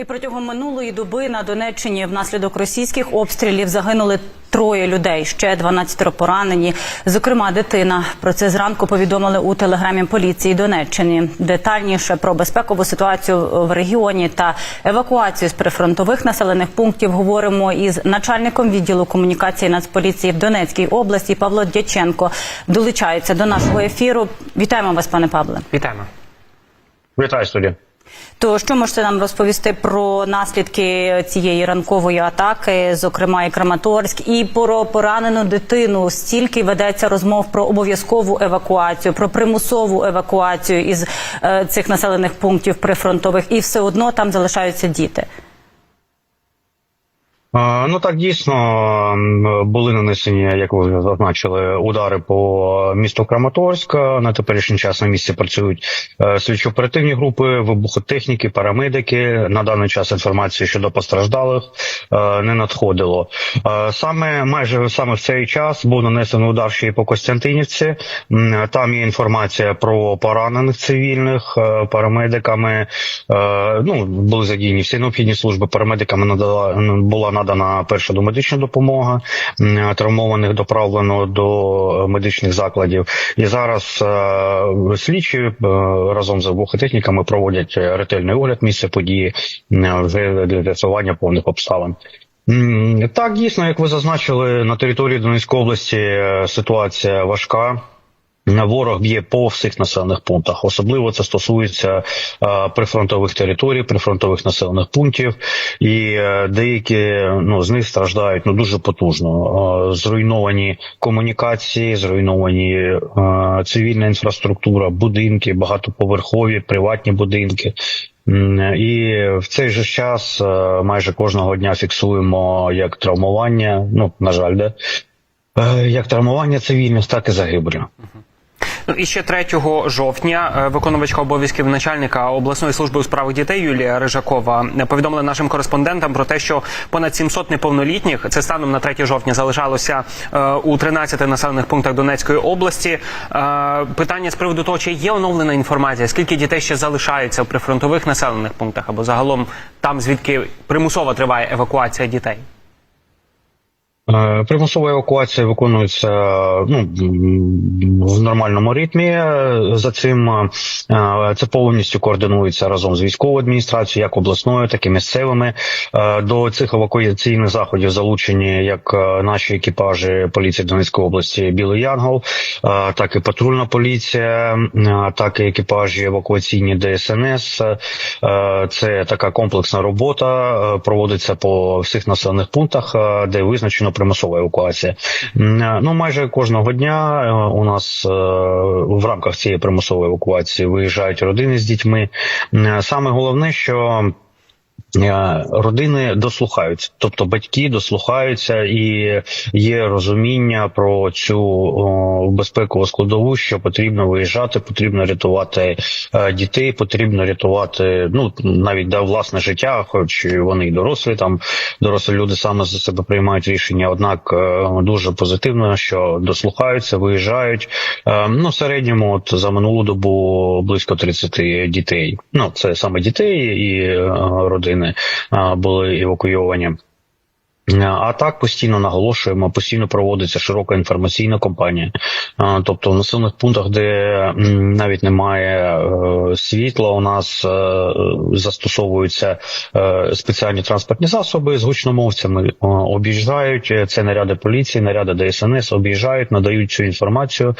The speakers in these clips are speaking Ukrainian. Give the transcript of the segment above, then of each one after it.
І протягом минулої доби на Донеччині внаслідок російських обстрілів загинули троє людей. Ще 12 поранені. Зокрема, дитина. Про це зранку повідомили у телеграмі поліції Донеччини. Детальніше про безпекову ситуацію в регіоні та евакуацію з прифронтових населених пунктів говоримо із начальником відділу комунікації Нацполіції в Донецькій області Павло Дяченко. Долучається до нашого ефіру. Вітаємо вас, пане Павле. Вітаємо. Вітаю студія. То що можете нам розповісти про наслідки цієї ранкової атаки, зокрема і Краматорськ, і про поранену дитину? Стільки ведеться розмов про обов'язкову евакуацію, про примусову евакуацію із е, цих населених пунктів прифронтових, і все одно там залишаються діти. Ну так дійсно були нанесені, як ви зазначили, удари по місту Краматорськ. На теперішній час на місці працюють е, слідчо-оперативні групи, вибухотехніки, парамедики. На даний час інформації щодо постраждалих е, не надходило. Е, Саме майже саме в цей час був нанесений удар ще й по Костянтинівці. Там є інформація про поранених цивільних парамедиками. Ну були задіяні всі необхідні служби. Парамедиками надала була надана перша домедична допомога. Травмованих доправлено до медичних закладів. І зараз е, слідчі е, разом з вибухотехніками проводять ретельний огляд місця події вже для з'ясування повних обставин. Так, дійсно, як ви зазначили, на території Донецької області е, ситуація важка. Ворог б'є по всіх населених пунктах. Особливо це стосується е, прифронтових територій, прифронтових населених пунктів, і е, деякі ну з них страждають ну дуже потужно. Е, зруйновані комунікації, зруйновані цивільна інфраструктура, будинки, багатоповерхові, приватні будинки. І в цей же час майже кожного дня фіксуємо як травмування. Ну на жаль, де як травмування цивільних, так і загиблі. Ну і ще 3 жовтня е, виконувачка обов'язків начальника обласної служби у справах дітей Юлія Рижакова е, повідомила нашим кореспондентам про те, що понад 700 неповнолітніх це станом на 3 жовтня залишалося е, у 13 населених пунктах Донецької області. Питання з приводу того, чи є оновлена інформація, скільки дітей ще залишаються у прифронтових населених пунктах або загалом там, звідки примусово триває евакуація дітей. Е, Примусова евакуація виконується ну в нормальному ритмі. За цим е, це повністю координується разом з військовою адміністрацією, як обласною, так і місцевими. Е, До цих евакуаційних заходів залучені як е, наші екіпажі поліції Донецької області Білий Янгол, е, так і патрульна поліція, е, так і екіпажі евакуаційні ДСНС. Е, Це така комплексна робота е, проводиться по всіх населених пунктах, е, де визначено примусова евакуація. Е, Ну майже кожного дня е, у нас е, в рамках цієї примусової евакуації виїжджають родини з дітьми. Саме головне, що Родини дослухаються, тобто батьки дослухаються, і є розуміння про цю о, безпекову складову, що потрібно виїжджати, потрібно рятувати е, дітей, потрібно рятувати ну навіть да, власне життя, хоч вони й дорослі, там дорослі люди саме за себе приймають рішення. Однак е, дуже позитивно, що дослухаються, виїжджають. Е, Ну, в середньому, от за минулу добу близько 30 дітей. Ну це саме дітей і е, родини е, були евакуйовані. Е, А так постійно наголошуємо, постійно проводиться широка інформаційна кампанія. Е, Тобто в населених пунктах, де навіть немає е, світла, у нас застосовуються спеціальні транспортні засоби з гучномовцями. Об'їжджають це наряди поліції, наряди ДСНС, об'їжджають, надають цю інформацію,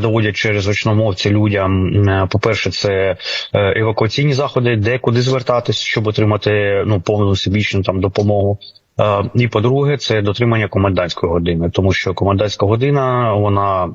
доводять через гучномовці людям. По-перше, це е, евакуаційні заходи, де куди звертатись, щоб отримати ну повну всебічну там допомогу. Е, І по-друге, це дотримання комендантської години, тому що комендантська година вона.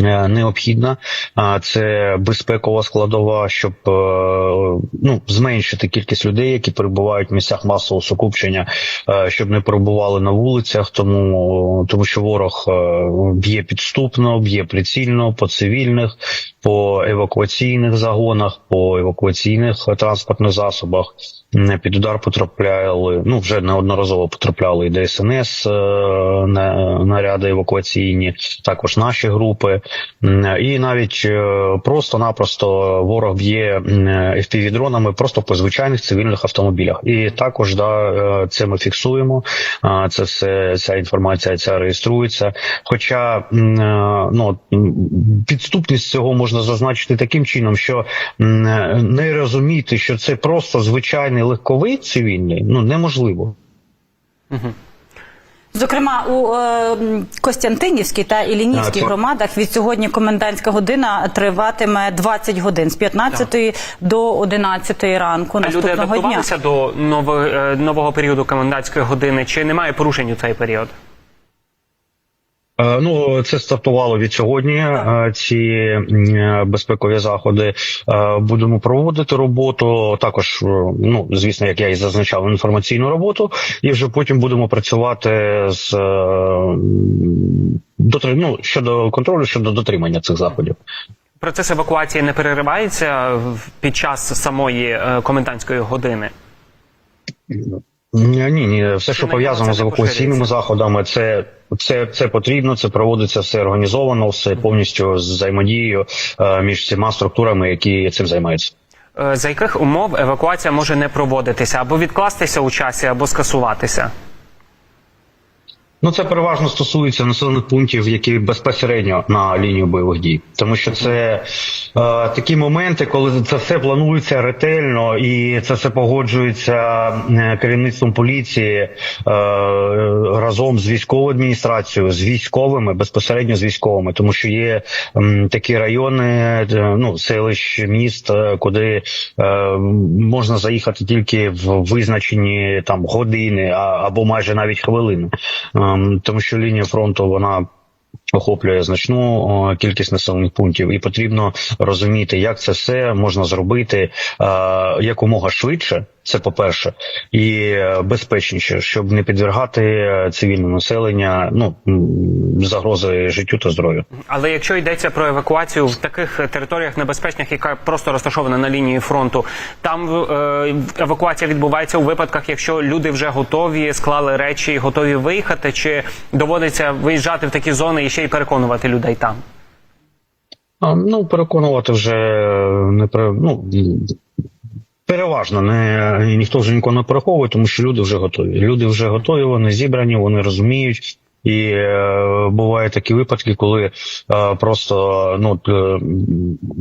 е, Необхідна, це безпекова складова, щоб е, ну зменшити кількість людей, які перебувають в місцях масового сукупчення, щоб не перебували на вулицях, тому тому що ворог б'є підступно, б'є прицільно по цивільних, по евакуаційних загонах, по евакуаційних транспортних засобах. Під удар потрапляли. Ну вже неодноразово потрапляли і ДСНС е, на наряди евакуаційні, також наші групи, і навіть е, просто-напросто ворог б'є fpv дронами просто по звичайних цивільних автомобілях. І також да е, це ми фіксуємо. Це все ця інформація ця реєструється. Хоча ну підступність цього можна зазначити таким чином, що не розуміти, що це просто звичайний легковий цивільний, ну неможливо. Зокрема, у е, Костянтинівській та Ілінівській так. громадах від сьогодні комендантська година триватиме 20 годин з 15 до 11 ранку А люди адаптувалися дня. до ново- е, нового періоду комендантської години? Чи немає порушень у цей період? Е, Ну, це стартувало від сьогодні. е, Ці безпекові заходи Е, будемо проводити роботу. Також, е, ну звісно, як я і зазначав, інформаційну роботу, і вже потім будемо працювати з е, ну, щодо контролю щодо дотримання цих заходів. Процес евакуації не переривається під час самої е, комендантської години. Ні, ні, ні, все, що пов'язано з евакуаційними заходами, це. Це це потрібно, це проводиться все організовано, все повністю з взаємодією е, між всіма структурами, які цим займаються. Е, За яких умов евакуація може не проводитися або відкластися у часі, або скасуватися? Ну, це переважно стосується населених пунктів, які безпосередньо на лінію бойових дій, тому що це е, такі моменти, коли це все планується ретельно і це все погоджується е, керівництвом поліції е, разом з військовою адміністрацією, з військовими, безпосередньо з військовими, тому що є м, такі райони, е, ну селищ, міст, е, куди е, можна заїхати тільки в визначені там години а, або майже навіть хвилини. Ем, тому що лінія фронту вона. Охоплює значну кількість населених пунктів, і потрібно розуміти, як це все можна зробити е, якомога швидше. Це по перше, і е, безпечніше, щоб не підвергати е, цивільне населення ну загрози життю та здоров'ю. Але якщо йдеться про евакуацію в таких територіях небезпечних, яка просто розташована на лінії фронту, там евакуація відбувається у випадках, якщо люди вже готові, склали речі, готові виїхати, чи доводиться виїжджати в такі зони і ще й переконувати людей там. Ну, переконувати вже не при- ну, переважно не ніхто вже нікого не переховує, тому що люди вже готові. Люди вже готові, вони зібрані, вони розуміють. І е, бувають такі випадки, коли е, просто ну е,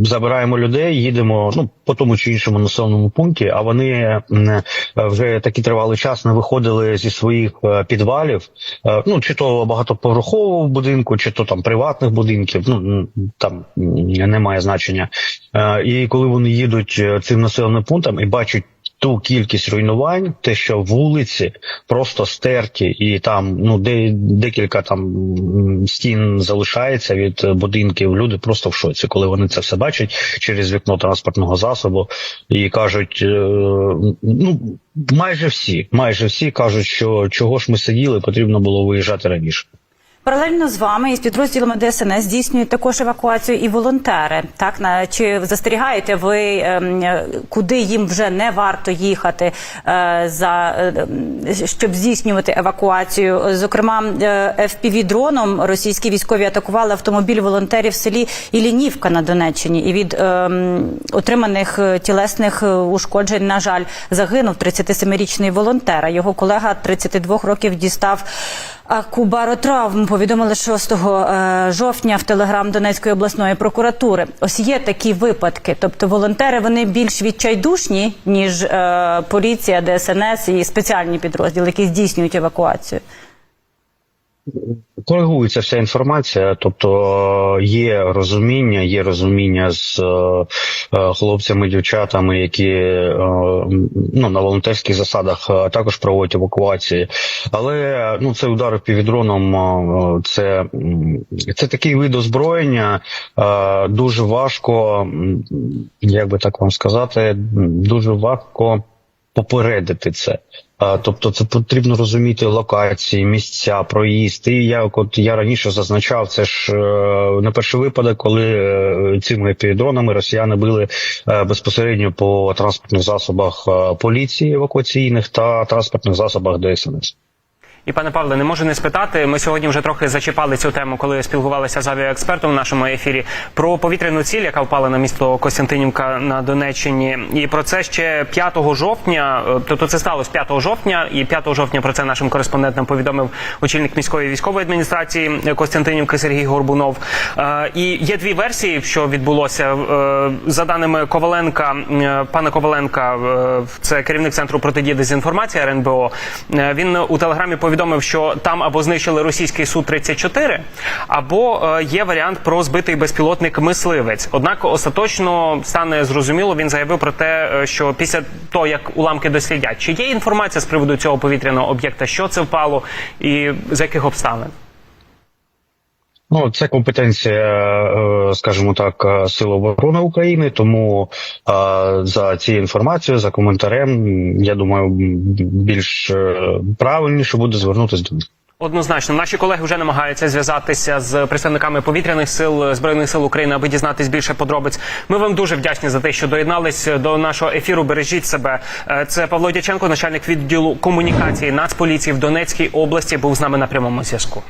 забираємо людей, їдемо ну по тому чи іншому населеному пункті, а вони м, вже такий тривалий час не виходили зі своїх е, підвалів, е, ну чи то багатоповерхового будинку, чи то там приватних будинків. Ну там немає значення. Е, і коли вони їдуть е, цим населеним пунктом і бачать. Ту кількість руйнувань, те, що вулиці просто стерті, і там ну де декілька там стін залишається від будинків. Люди просто в шоці, коли вони це все бачать через вікно транспортного засобу і кажуть: е, ну майже всі, майже всі кажуть, що чого ж ми сиділи, потрібно було виїжджати раніше. Паралельно з вами із підрозділами ДСНС здійснюють також евакуацію і волонтери. Так на чи застерігаєте ви, ем, куди їм вже не варто їхати е, за е, щоб здійснювати евакуацію? Зокрема, е, fpv дроном російські військові атакували автомобіль волонтерів в селі Ілінівка на Донеччині, і від ем, отриманих тілесних ушкоджень, на жаль, загинув 37-річний волонтер. Його колега 32 років дістав акубаротравм. Повідомили 6 е, жовтня в телеграм Донецької обласної прокуратури. Ось є такі випадки. Тобто волонтери вони більш відчайдушні ніж е, поліція, ДСНС і спеціальні підрозділи, які здійснюють евакуацію. Коригується вся інформація, тобто е, є розуміння, є розуміння з е, е, хлопцями, дівчатами, які ну на волонтерських засадах також проводять евакуації. Але ну це удари півдроном, це, це такий вид озброєння. Дуже важко, як би так вам сказати, дуже важко. Попередити це. Тобто, це потрібно розуміти локації, місця, проїзд. І як от я раніше зазначав, це ж е, не перший випадок, коли е, цими епідронами росіяни били е, безпосередньо по транспортних засобах поліції евакуаційних та транспортних засобах ДСНС. І пане Павле, не можу не спитати. Ми сьогодні вже трохи зачіпали цю тему, коли спілкувалися з авіаекспертом в нашому ефірі про повітряну ціль, яка впала на місто Костянтинівка на Донеччині. І про це ще 5 жовтня. е, Тобто це сталося 5 жовтня, і 5 жовтня про це нашим кореспондентам повідомив очільник міської військової адміністрації Костянтинівки Сергій Горбунов. Е, І є дві версії, що відбулося Е, за даними Коваленка, пана Коваленка, це керівник центру протидії дезінформації РНБО. Він у телеграмі повідомив, що там або знищили російський су 34 або е, є варіант про збитий безпілотник мисливець. Однак остаточно стане зрозуміло. Він заявив про те, е, що після того як уламки дослідять, чи є інформація з приводу цього повітряного об'єкта, що це впало, і з яких обставин. Ну, це компетенція, е, скажімо так, е, Сил оборони України. Тому е, за цією інформацією, за коментарем, я думаю, більш е, правильніше буде звернутися до. Однозначно, наші колеги вже намагаються зв'язатися з представниками повітряних сил збройних сил України, аби дізнатись більше подробиць. Ми вам дуже вдячні за те, що доєднались до нашого ефіру. Бережіть себе. Е, Це Павло Дяченко, начальник відділу комунікації Нацполіції в Донецькій області, був з нами на прямому зв'язку.